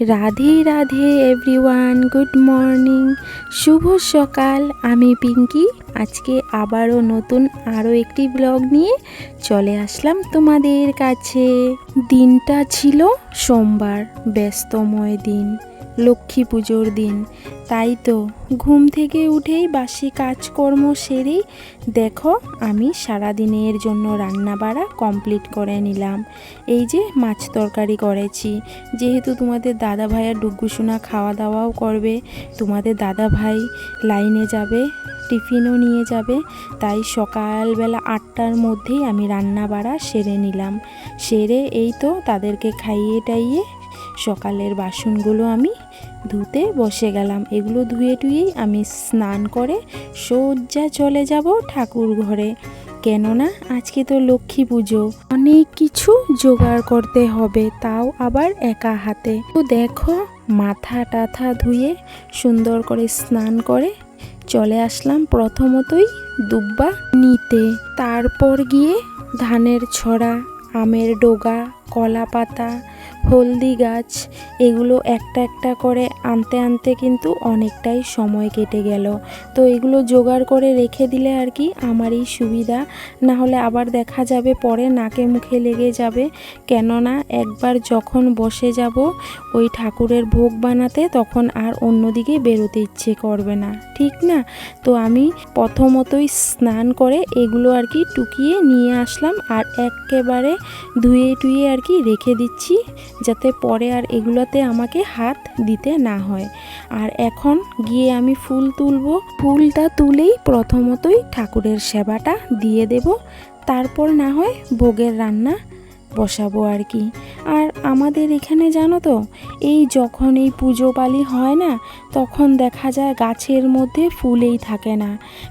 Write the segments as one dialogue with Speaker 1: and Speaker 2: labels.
Speaker 1: Radhe Radhe everyone good morning শুভ সকাল, আমি পিঙ্কি। আজকে আবারও নতুন আরও একটি ব্লগ নিয়ে চলে আসলাম তোমাদের কাছে। দিনটা ছিল সোমবার, ব্যস্তময় দিন। লক্ষ্মী পুজোর দিন। তাই তো ঘুম থেকে উঠেই বাসি কাজকর্ম সেরেই দেখো আমি সারাদিনের জন্য রান্না বাড়া কমপ্লিট করে নিলাম। এই যে মাছ তরকারি করেছি। যেহেতু তোমাদের দাদা ভাইয়ের ডুগ্গুসোনা খাওয়া দাওয়াও করবে, তোমাদের দাদা ভাই লাইনে যাবে, টিফিনও নিয়ে যাবে, তাই সকালবেলা আটটার মধ্যেই আমি রান্না বাড়া সেরে নিলাম। সেরে এই তো তাদেরকে খাইয়ে টাইয়ে সকালের বাসনগুলো আমি ধুতে বসে গেলাম। এগুলো ধুয়ে টুয়েই আমি স্নান করে সোজা চলে যাব ঠাকুর ঘরে। কেননা আজকে তো লক্ষ্মী পুজো। অনেক কিছু জোগাড় করতে হবে, তাও আবার একা হাতে। তো দেখো, মাথা টাথা ধুয়ে সুন্দর করে স্নান করে চলে আসলাম প্রথমতই দুব্বা নিতে। তারপর গিয়ে ধানের ছড়া, আমের ডোগা কলা পাতা হলদি গাছ, এগুলো একটা একটা করে আনতে আনতে কিন্তু অনেকটাই সময় কেটে গেল। তো এগুলো জোগাড় করে রেখে দিলে আর কি আমারই সুবিধা। না হলে আবার দেখা যাবে পরে নাকে মুখে লেগে যাবে। কেননা একবার যখন বসে যাব ওই ঠাকুরের ভোগ বানাতে তখন আর অন্যদিকে বেরোতে ইচ্ছে করবে না, ঠিক না? তো আমি প্রথমতই স্নান করে এগুলো আর কি টুকিয়ে নিয়ে আসলাম আর একেবারে ধুয়ে টুয়ে আর কি রেখে দিচ্ছি। যাতে পরে আর এগুলোতে আমাকে হাত দিতে না হয়। আর এখন গিয়ে আমি ফুল তুলবো। ফুলটা তুলেই প্রথমতই ঠাকুরের সেবাটা দিয়ে দেব। তারপর না হয় ভোগের রান্না বসাবো আর কি। আর আমাদের এখানে জানো তো, এই যখন এই পুজো পালি হয় না, তখন দেখা যায় গাছের মধ্যে ফুলেই থাকে না।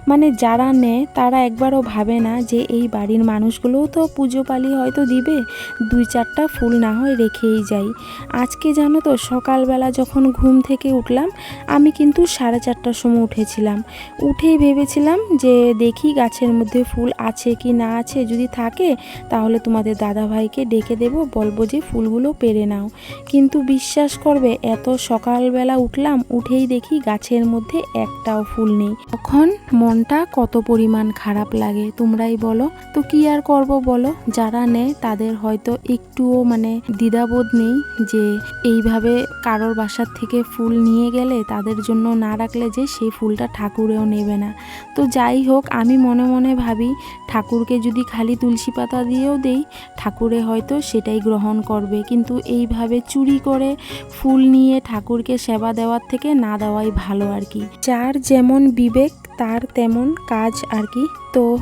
Speaker 1: মানে যারা নেয়, তারা একবারও ভাবে না যে এই বাড়ির মানুষগুলোও তো পুজো পালি হয়তো দিবে, দুই চারটা ফুল না হয় রেখেই যাই। আজকে জানো তো, সকালবেলা যখন ঘুম থেকে উঠলাম, আমি কিন্তু সাড়ে চারটার সময় উঠেছিলাম। উঠেই ভেবেছিলাম যে দেখি গাছের মধ্যে ফুল আছে কি না আছে, যদি থাকে, তাহলে তোমাদের দাদা ভাইকে ডেকে দেব, বলব যে ফুলগুলো পেরে নাও। কিন্তু বিশ্বাস করবে, এত সকালবেলা উঠলাম, উঠেই দেখি গাছের মধ্যে একটাও ফুল নেই। তখন মনটা কত পরিমাণ খারাপ লাগে, তোমরাই বলো। তো কি আর করব বলো? যারা নেয়, তাদের হয়তো একটুও মানে দ্বিধাবোধ নেই যে এইভাবে কারোর বাসার থেকে ফুল নিয়ে গেলে তাদের জন্য না রাখলে যে সেই ফুলটা ঠাকুরেও নেবে না। তো যাই হোক, আমি মনে মনে ভাবি, ঠাকুরকে যদি খালি তুলসী পাতা দিয়েও দেই ঠাকুরে হয়তো সেটাই গ্রহণ করবে। কিন্তু এইভাবে চুরি করে ফুল নিয়ে ঠাকুরকে সেবা দেওয়ার থেকে না দেওয়াই ভালো আর কি। যার যেমন বিবেক, তার তেমন কাজ আর কি। তো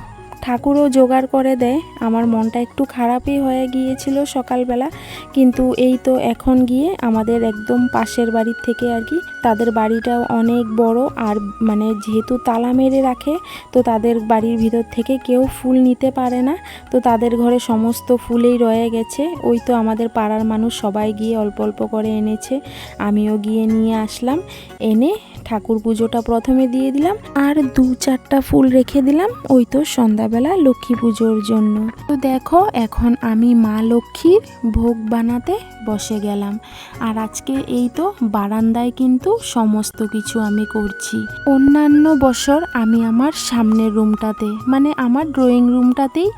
Speaker 1: ঠাকুরও জোগাড় করে দেয়। আমার মনটা একটু খারাপই হয়ে গিয়েছিল সকালবেলা, কিন্তু এই তো এখন গিয়ে আমাদের একদম পাশের বাড়ির থেকে আর কি, তাদের বাড়িটাও অনেক বড় আর মানে যেহেতু তালা মেরে রাখে, তো তাদের বাড়ির ভিতর থেকে কেউ ফুল নিতে পারে না, তো তাদের ঘরে সমস্ত ফুলেই রয়ে গেছে। ওই তো আমাদের পাড়ার মানুষ সবাই গিয়ে অল্প অল্প করে এনেছে, আমিও গিয়ে নিয়ে আসলাম। এনে ঠাকুর পুজোটা প্রথমে দিয়ে দিলাম আর দু চারটা ফুল রেখে দিলাম, ওই তো সন্ধ্যাবেলা লক্ষ্মী পুজোর জন্য। তো দেখো, এখন আমি মা লক্ষ্মীর ভোগ বানাতে বসে গেলাম। আর আজকে এই তো বারান্দায় কিন্তু সমস্ত কিছু আমি করছি। অন্যান্য বছর আমি আমার সামনের রুমটাতে মানে আমার ড্রয়িং রুমটাতেই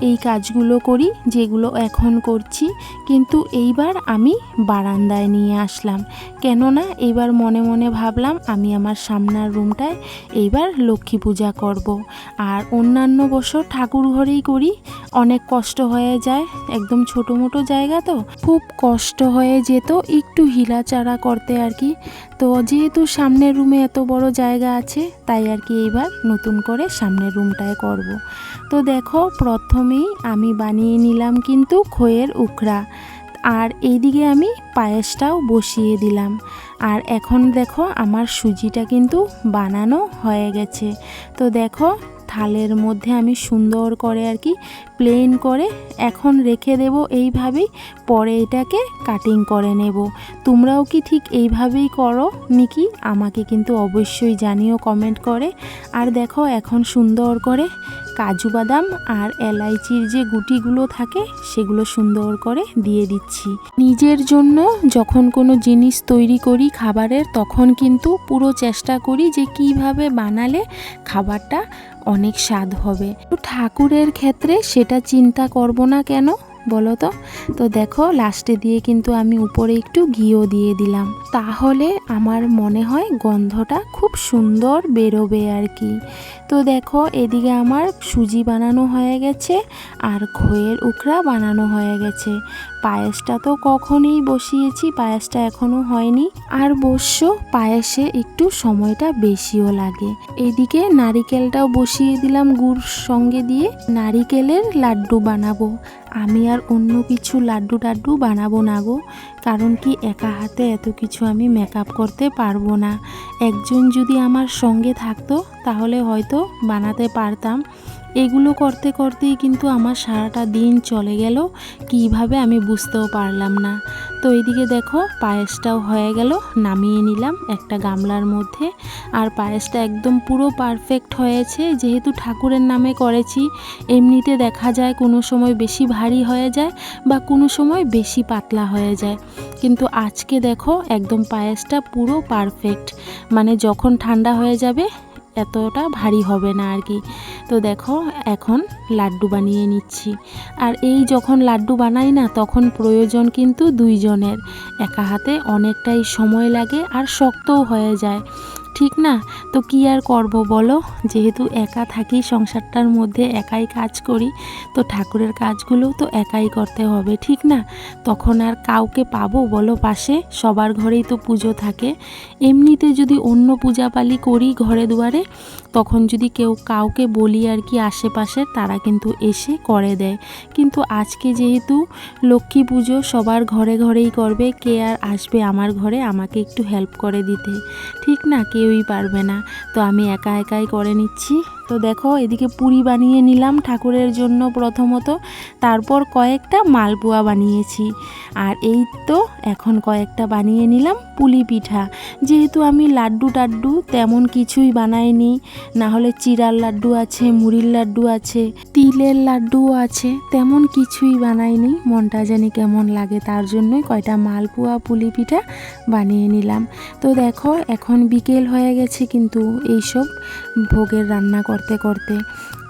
Speaker 1: এই কাজগুলো করি, যেগুলো এখন করছি। কিন্তু এইবার আমি বারান্দায় নিয়ে আসলাম। কেননা এইবার মনে মনে ভাবলাম আমি আমার সামনার রুমটায় এইবার লক্ষ্মী পূজা করব। আর অন্যান্য বছর ঠাকুর ঘরেই করি। অনেক কষ্ট হয়ে যায়, একদম ছোটো মোটো জায়গা তো। খুব কষ্ট হয়ে যেত একটু হিলাচাড়া করতে আর কি। তো যেহেতু সামনের রুমে এত বড় জায়গা আছে, তাই আর কি এইবার নতুন করে সামনের রুমটায় করব। তো দেখো প্রথমেই আমি বানিয়ে নিলাম কিন্তু খইয়ের উখড়া। আর এইদিকে আমি পায়েসটাও বসিয়ে দিলাম। আর এখন দেখো আমার সুজিটা কিন্তু বানানো হয়ে গেছে। তো দেখো থালের মধ্যে আমি সুন্দর করে আর কি প্লেন করে এখন রেখে দেব এইভাবেই, পরে এটাকে কাটিং করে নেব। তোমরাও কি ঠিক এইভাবেই করো? নাকি আমাকে কিন্তু অবশ্যই জানিও কমেন্ট করে। আর দেখো এখন সুন্দর করে কাজু বাদাম আর এলাইচির যে গুটিগুলো থাকে, সেগুলো সুন্দর করে দিয়ে দিচ্ছি। নিজের জন্য যখন কোনো জিনিস তৈরি করি খাবারের, তখন কিন্তু পুরো চেষ্টা করি যে কীভাবে বানালে খাবারটা অনেক স্বাদ হবে। তো ঠাকুরের ক্ষেত্রে সেটা চিন্তা করব না কেন? বলো তো? তো দেখো, লাস্টে দিয়ে কিন্তু আমি উপরে একটু ঘিও দিয়ে দিলাম। তাহলে আমার মনে হয় গন্ধটা খুব সুন্দর বেরোবে আর কি। তো দেখো, এদিকে আমার সুজি বানানো হয়ে গেছে আর খয়ের উকরা বানানো হয়ে গেছে। পায়েসটা তো কখনই বসিয়েছি, পায়েসটা এখনও হয়নি। আর বস্য পায়েসে একটু সময়টা বেশিও লাগে। এদিকে নারিকেলটাও বসিয়ে দিলাম গুড় সঙ্গে দিয়ে। নারিকেলের লাড্ডু বানাবো। আমি আর অন্য কিছু লাড্ডু টাড্ডু বানাবো না গো। কারণ কি একা হাতে এত কিছু আমি মেকআপ করতে পারব না। একজন যদি আমার সঙ্গে থাকতো, তাহলে হয়তো বানাতে পারতাম। এগুলো করতে করতেই কিন্তু আমার সারাটা দিন চলে গেল। কীভাবে আমি বুঝতেও পারলাম না। তো এইদিকে দেখো, পায়েসটাও হয়ে গেল, নামিয়ে নিলাম একটা গামলার মধ্যে। আর পায়েসটা একদম পুরো পারফেক্ট হয়েছে, যেহেতু ঠাকুরের নামে করেছি। এমনিতে দেখা যায় কোনো সময় বেশি ভারী হয়ে যায় বা কোনো সময় বেশি পাতলা হয়ে যায়। কিন্তু আজকে দেখো, একদম পায়েসটা পুরো পারফেক্ট মানে যখন ঠান্ডা হয়ে যাবে এতটা ভারী হবে না আর কি। তো দেখো, এখন লাড্ডু বানিয়ে নিচ্ছি। আর এই যখন লাড্ডু বানাই না, তখন প্রয়োজন কিন্তু দুইজনের। একা হাতে অনেকটাই সময় লাগে আর শক্তও হয়ে যায়। ঠিক না? তো কি আর করব বলো? যেহেতু একা থাকি, সংসারটার মধ্যে একাই কাজ করি, তো ঠাকুরের কাজগুলো তো একাই করতে হবে, ঠিক না? তখন আর কাউকে পাবো বলো পাশে? সবার ঘরেই তো পুজো থাকে। এমনিতে যদি অন্য পূজাপালি করি ঘরে দুয়ারে, তখন যদি কেউ কাউকে বলি আর কি আশেপাশে, তারা কিন্তু এসে করে দেয়। কিন্তু আজকে যেহেতু লক্ষ্মী পুজো, সবার ঘরে ঘরেই করবে, কে আর আসবে আমার ঘরে? আমাকে একটু হেল্প করে দিতে। ঠিক না? কেউই পারবে না। তো আমি একা একাই করে নিচ্ছি। তো দেখো, এদিকে পুরি বানিয়ে নিলাম ঠাকুরের জন্য প্রথমত। তারপর কয়েকটা মালপোয়া বানিয়েছি। আর এই তো এখন কয়েকটা বানিয়ে নিলাম পুলি পিঠা। যেহেতু আমি লাড্ডু টাড্ডু তেমন কিছুই বানাইনি, না হলে চিরার লাড্ডু আছে, মুড়ির লাড্ডু আছে, তিলের লাড্ডুও আছে, তেমন কিছুই বানাইনি। মনটা জানি কেমন লাগে, তার জন্যই কয়টা মালপোয়া পুলি পিঠা বানিয়ে নিলাম। তো দেখো, এখন বিকেল হয়ে গেছে কিন্তু এইসব ভোগের রান্না করতে করতে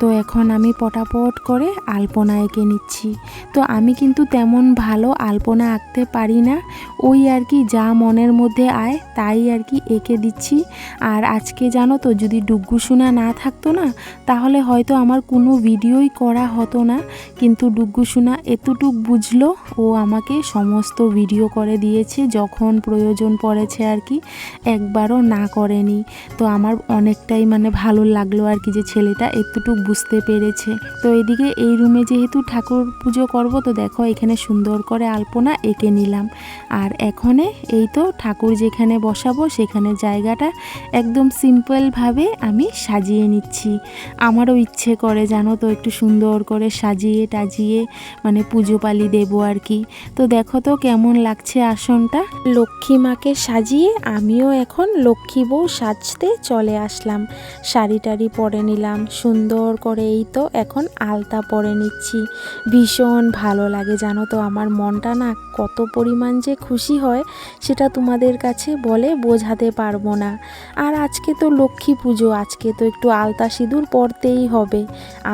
Speaker 1: তো এখন আমি পটাপট করে আলপনা এঁকে নিচ্ছি। তো আমি কিন্তু তেমন ভালো আলপনা আঁকতে পারি না। ওই আর কি যা মনের মধ্যে আয়, তাই আর কি এঁকে দিচ্ছি। আর আজকে জানো তো যদি ডুগ্গু সোনা না থাকতো না, তাহলে হয়তো আমার কোনো ভিডিওই করা হতো না। কিন্তু ডুগ্গু সোনা এতটুক বুঝলো, ও আমাকে সমস্ত ভিডিও করে দিয়েছে, যখন প্রয়োজন পড়েছে আর কি, একবারও না করেনি। তো আমার অনেকটাই মানে ভালো লাগল আর কি যে ছেলেটা এতটুক বুঝতে পেরেছে। তো এদিকে এই রুমে যেহেতু ঠাকুর পুজো করব, তো দেখো এখানে সুন্দর করে আলপনা এঁকে নিলাম। আর এখানে এই তো ঠাকুর যেখানে বসাবো সেখানে জায়গাটা একদম সিম্পলভাবে আমি সাজিয়ে নিচ্ছি। আমারও ইচ্ছে করে জানো তো একটু সুন্দর করে সাজিয়ে টাজিয়ে মানে পুজো পালি দেবো আর কি। তো দেখো তো কেমন লাগছে আসনটা। লক্ষ্মী মাকে সাজিয়ে আমিও এখন লক্ষ্মী বউ সাজতে চলে আসলাম। শাড়ি টাড়ি পরে নিলাম, সুন্দর করে, এই তো এখন আলতা পরে নিচ্ছি। ভীষণ ভালো লাগে জানো তো, আমার মনটা না কত পরিমাণ যে খুশি হয় সেটা তোমাদের কাছে বলে বোঝাতে পারব না। আর আজকে তো লক্ষ্মী পুজো, আজকে তো একটু আলতা সিঁদুর পরতেই হবে।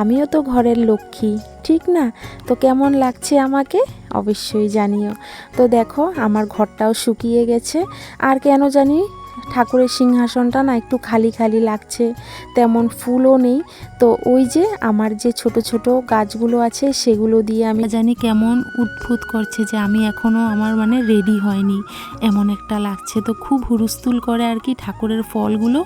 Speaker 1: আমিও তো ঘরের লক্ষ্মী, ঠিক না? তো কেমন লাগছে আমাকে? অবশ্যই জানিও। তো দেখো, আমার ঘরটাও শুকিয়ে গেছে। আর কেন জানি ঠাকুরের সিংহাসনটা না একটু খালি খালি লাগছে, তেমন ফুলও নেই। তো ওই যে আমার যে ছোট ছোট গাছগুলো আছে, সেগুলো দিয়ে আমি জানি কেমন উদ্ভুত করছে যে আমি এখনও আমার মানে রেডি হয়নি, এমন একটা লাগছে। তো খুব হুরুস্তুল করে আর কি ঠাকুরের ফলগুলো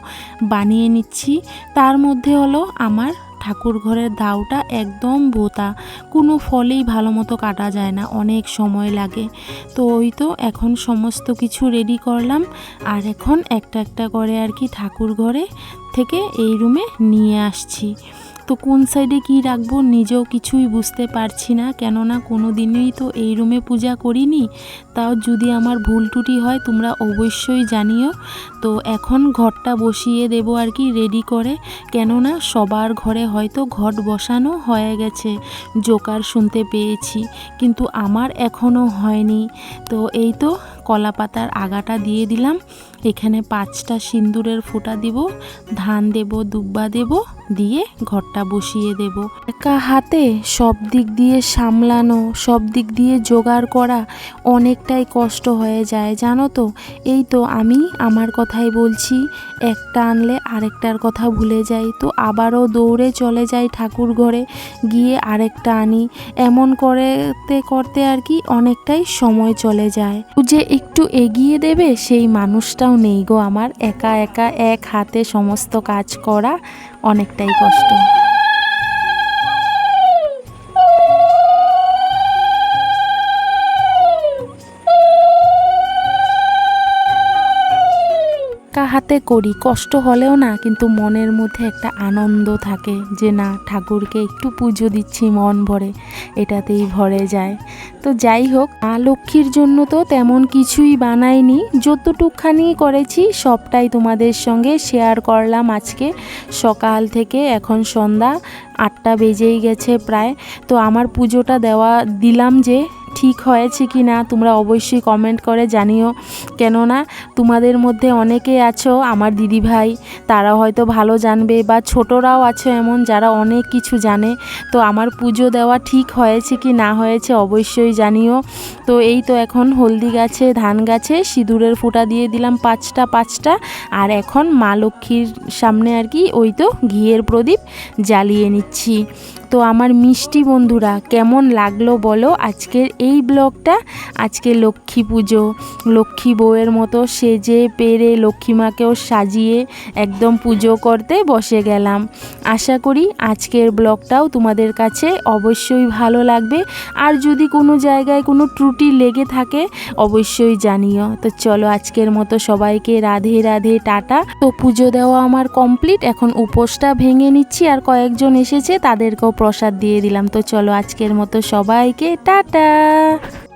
Speaker 1: বানিয়ে নিচ্ছি। তার মধ্যে হলো আমার ঠাকুর ঘরের দাওটা একদম বোতা। কোনো ফলেই ভালো মতো কাটা যায় না, অনেক সময় লাগে। তো ওই তো এখন সমস্ত কিছু রেডি করলাম। আর এখন একটা একটা করে আর কি ঠাকুর ঘরে থেকে এই রুমে নিয়ে আসছি। তো কোন সাইডে কি রাখব নিজেও কিছুই বুঝতে পারছি না। কেননা কোনো দিনই তো এই রুমে পূজা করিনি। তাও যদি আমার ভুল টুটি হয় তোমরা অবশ্যই জানিও। তো এখন ঘরটা বসিয়ে দেবো আর কি রেডি করে। কেননা সবার ঘরে হয়তো ঘট বসানো হয়ে গেছে। জোকার শুনতে পেয়েছি। কিন্তু আমার এখনও হয়নি। তো এই তো কলা পাতার আগাটা দিয়ে দিলাম। এখানে পাঁচটা সিন্দুরের ফোঁটা দিব, ধান দেব, দুব্বা দেব, দিয়ে ঘরটা বসিয়ে দেব। একা হাতে সব দিক দিয়ে সামলানো, সব দিক দিয়ে জোগাড় করা অনেকটাই কষ্ট হয়ে যায়, জানো তো? এই তো আমি আমার কথাই বলছি, একটা আনলে আরেকটার কথা ভুলে যাই। তো আবারও দৌড়ে চলে যাই ঠাকুর ঘরে, গিয়ে আরেকটা আনি। এমন করতে করতে আর কি অনেকটাই সময় চলে যায়। যে একটু এগিয়ে দেবে? সেই মানুষটাও নেই গো আমার। একা একা এক হাতে সমস্ত কাজ করা অনেকটাই কষ্ট। হাতে করি, কষ্ট হলেও না, কিন্তু মনের মধ্যে একটা আনন্দ থাকে যে না, ঠাকুরকে একটু পুজো দিচ্ছি, মন ভরে, এটাতেই ভরে যায়। তো যাই হোক, মা লক্ষ্মীর জন্য তো তেমন কিছুই বানাইনি যতটুকখানি করেছি সবটাই তোমাদের সঙ্গে শেয়ার করলাম আজকে। সকাল থেকে এখন সন্ধ্যা, আটটা বেজেই গেছে প্রায়। তো আমার পুজোটা দেওয়া, দিলাম যে ঠিক হয়েছে কি না, তোমরা অবশ্যই কমেন্ট করে জানিও। কেননা, তোমাদের মধ্যে অনেকে আছো, আমার দিদিভাই, তারা হয়তো ভালো জানবে, বা ছোটরাও আছো এমন, যারা অনেক কিছু জানে। তো আমার পুজো দেওয়া ঠিক হয়েছে কি না হয়েছে অবশ্যই জানিও। তো এই তো এখন হলদি গাছে, ধান গাছে, সিঁদুরের ফোঁটা দিয়ে দিলাম পাঁচটা পাঁচটা। আর এখন মা লক্ষ্মীর সামনে আর কি, ওই তো ঘিয়ের প্রদীপ জ্বালিয়ে নিচ্ছি। তো আমার মিষ্টি বন্ধুরা, কেমন লাগল বলো? আজকের এই ব্লগটা। আজকে লক্ষ্মী পুজো। লক্ষ্মী বউয়ের মতো সেজে পেরে লক্ষ্মী মাকেও সাজিয়ে একদম পুজো করতে বসে গেলাম। আশা করি আজকের ব্লগটাও তোমাদের কাছে অবশ্যই ভালো লাগবে। আর যদি কোনো জায়গায় কোনো ত্রুটি লেগে থাকে, অবশ্যই জানিও। তো চলো আজকের মতো সবাইকে রাধে রাধে, টাটা। তো পুজো দেওয়া আমার কমপ্লিট। এখন উপোসটা ভেঙে নিচ্ছি আর কয়েকজন এসেছে, তাদেরকেও প্রসাদ দিয়ে দিলাম। তো চলো আজকের মতো সবাইকে টাটা